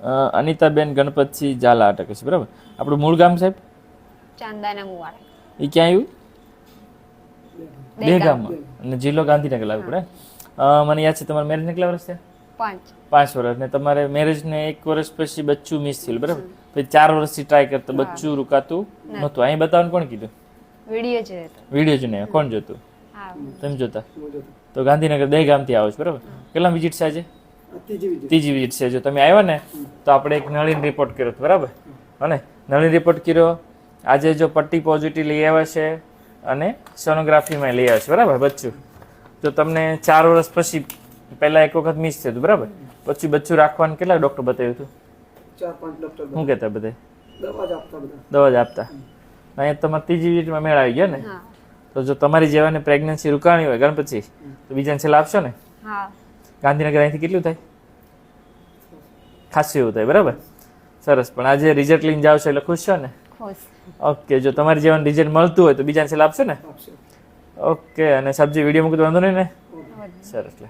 અ, અનિતાબેન ગણપતસિંહ ઝાલા અટકે છે બરાબર? આપણું મૂળ ગામ સાહેબ? ચાંદાના મુવાડા. એ ક્યાં આવ્યું દહેગામમાં અને જિલ્લો ગાંધીનગર લાવવું પડે મને યાદ છે તમારા મેરેજ કેટલા વર્ષ છે પાંચ. પાંચ વર્ષ. ને તમારે મેરેજને એક વર્ષ પછી બચ્ચું મિસ થયેલું બરાબર? પછી ચાર વર્ષથી ટ્રાય કરતો બચ્ચું રુકાતું નહોતું. અહીં બતાવવાનું કોણ કીધું? વીડિયો જોયો વીડિયો જોઈને કોણ જોતું? હા. તમે જોતા? તો ગાંધીનગર દહેગામથી આવો છો બરાબર? કેટલા વિઝિટ છે આજે? ત્રીજી વિઝિટ છે. જો તમે આવ્યા ને તો આપણે એક નળીન રિપોર્ટ કર્યો હતો બરાબર? અને નળીન રિપોર્ટ કર્યો. આજે જો પટ્ટી પોઝિટિવ લઈ આવ્યા છે અને સોનોગ્રાફીમાં લઈ આવ્યા છે બરાબર બચ્ચું? તો તમને ચાર વર્ષ પછી પહેલા એક વખત મિસ થયું હતું બરાબર? પછી બચ્ચું રાખવાનું કેટલા ડૉક્ટર બતાવ્યું હતું? ચાર પાંચ ડોક્ટર શું કહેતા બધે? દવા જ આપતા દવા જ આપતા? અહીંયા તમારે ત્રીજી વિઝિટમાં મેળ આવી ગયા ને? તો જો તમારી જેવાને પ્રેગ્નન્સી રૂકાણી હોય ગણપતિ તો બીજાને છેલ્લા આપશો ને? હા. ગાંધીનગર અહીંથી કેટલું થાય? ખાસું એવું થાય બરાબર? સરસ પણ આજે રિઝલ્ટ લઈને જાવ છો એટલે ખુશ છો ને? ઓકે જો તમારી જેવાનું રિઝલ્ટ મળતું હોય તો બીજાને છેલ્લા આપશો ને? ઓકે અને સબ્જી વીડિયો મૂકતો વાંધો નહીં ને? સરસ લે.